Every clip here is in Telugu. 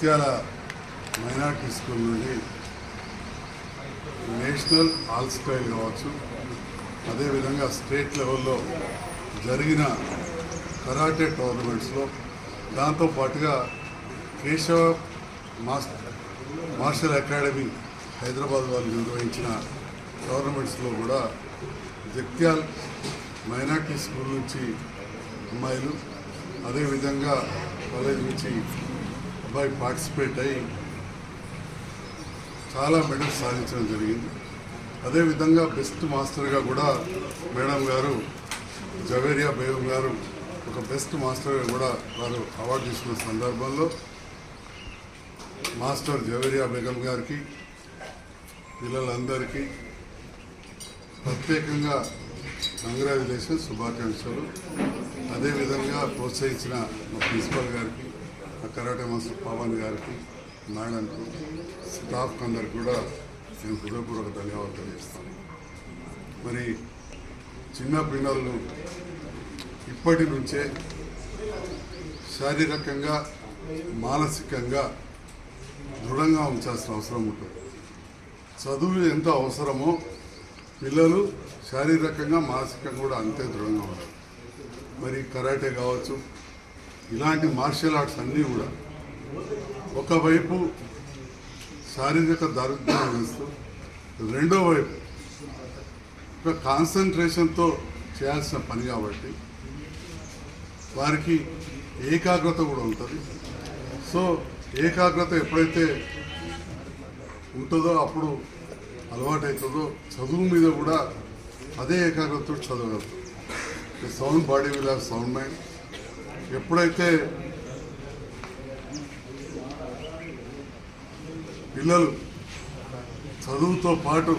ముత్యాల మైనార్టీ స్కూల్ నుండి నేషనల్ ఆల్ స్టైల్ కావచ్చు. అదేవిధంగా స్టేట్ లెవెల్లో జరిగిన కరాటే టోర్నమెంట్స్లో దాంతో పాటుగా Keshava mass martial academy Hyderabad వారు నిర్వహించిన టోర్నమెంట్స్లో కూడా జగ్త్యాల్ మైనార్టీ స్కూల్ నుంచి అమ్మాయిలు అదేవిధంగా కాలేజ్ నుంచి అబ్బాయి పార్టిసిపేట్ అయ్యి చాలా మెడల్స్ సాధించడం జరిగింది. అదేవిధంగా బెస్ట్ మాస్టర్గా కూడా మేడం గారు జవేరియా బేగం గారు ఒక బెస్ట్ మాస్టర్గా కూడా వారు అవార్డు తీసుకున్న సందర్భంలో మాస్టర్ జవేరియా బేగం గారికి పిల్లలందరికీ ప్రత్యేకంగా కంగ్రాచులేషన్స్ శుభాకాంక్షలు. అదేవిధంగా ప్రోత్సహించిన మా ప్రిన్సిపల్ గారికి కరాటే మాస్టర్ పవన్ గారికి మేడంకు స్టాఫ్ అందరికి కూడా నేను హృదయపూర్వక ధన్యవాదాలు తెలియజేస్తాను. మరి చిన్న పిల్లలు ఇప్పటి నుంచే శారీరకంగా మానసికంగా దృఢంగా ఉంచాల్సిన అవసరం ఉంటుంది. చదువు ఎంత అవసరమో పిల్లలు శారీరకంగా మానసికంగా కూడా అంతే దృఢంగా ఉంటారు మరి కరాటే కావచ్చు ఇలాంటి మార్షల్ ఆర్ట్స్ అన్నీ కూడా ఒకవైపు శారీరక దారుద్ర్యం వేస్తూ రెండో వైపు ఒక కాన్సన్ట్రేషన్తో చేయాల్సిన పని కాబట్టి వారికి ఏకాగ్రత కూడా ఉంటుంది. సో ఏకాగ్రత ఎప్పుడైతే ఉంటుందో అప్పుడు అలవాటవుతుందో చదువు మీద కూడా అదే ఏకాగ్రతతో చదవగలరు sound body will have sound mind ఎప్పుడైతే పిల్లలు చదువుతో పాటు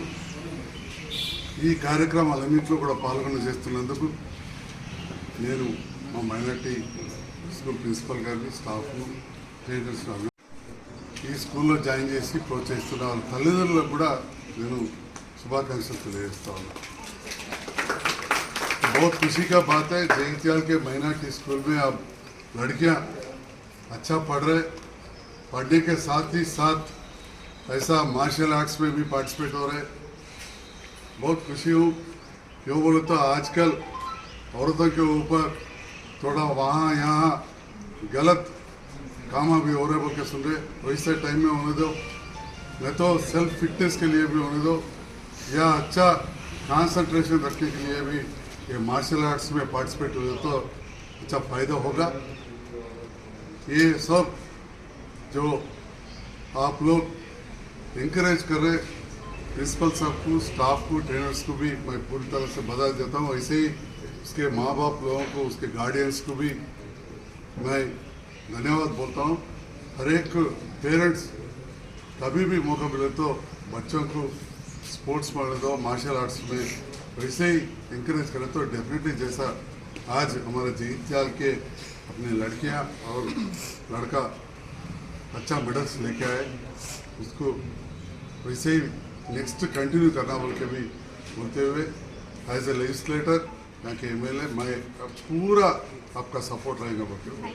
ఈ కార్యక్రమాలన్నింటిలో కూడా పాల్గొన చేస్తున్నందుకు నేను మా మైనార్టీ స్కూల్ ప్రిన్సిపల్ గారిని స్టాఫ్ను టీచర్స్ ఈ స్కూల్లో జాయిన్ చేసి ప్రోత్సహిస్తున్న వాళ్ళ తల్లిదండ్రులకు కూడా నేను శుభాకాంక్షలు తెలియజేస్తా ఉన్నాను. बहुत खुशी का बात है। जयंतियाल के माइनॉरिटी स्कूल में अब लड़कियाँ अच्छा पढ़ रहे पढ़ने के साथ ही साथ ऐसा मार्शल आर्ट्स में भी पार्टिसिपेट हो रहे बहुत खुशी हूँ। क्यों बोलो तो आजकल औरतों के ऊपर थोड़ा वहाँ यहाँ गलत काम भी हो रहे बोल के सुन रहे वैसे टाइम में होने दो। मैं तो सेल्फ फिटनेस के लिए भी होने दो। या अच्छा कंसंट्रेशन रखने के लिए भी ये मार्शल आर्ट्स में पार्टिसिपेट हुए तो अच्छा फ़ायदा होगा। ये सब जो आप लोग इंकरेज कर रहे प्रिंसिपल साहब को स्टाफ को ट्रेनर्स को भी मैं पूरी तरह से बधाई देता हूँ। ऐसे ही उसके माँ बाप लोगों को, उसके गार्डियंस को भी मैं धन्यवाद बोलता हूँ। हर एक पेरेंट्स कभी भी मौका मिले तो बच्चों को स्पोर्ट्स में मार्शल आर्ट्स में वैसे ही इंकरेज करें तो डेफिनेटली जैसा आज हमारे जयंतियाल के अपने लड़कियाँ और लड़का अच्छा मेडल्स लेके आए, उसको वैसे ही नेक्स्ट कंटिन्यू करना बोल के भी बोलते हुए एज ए लेजिस्लेटर यहाँ के एमएलए मैं पूरा आपका सपोर्ट रहेगा बोल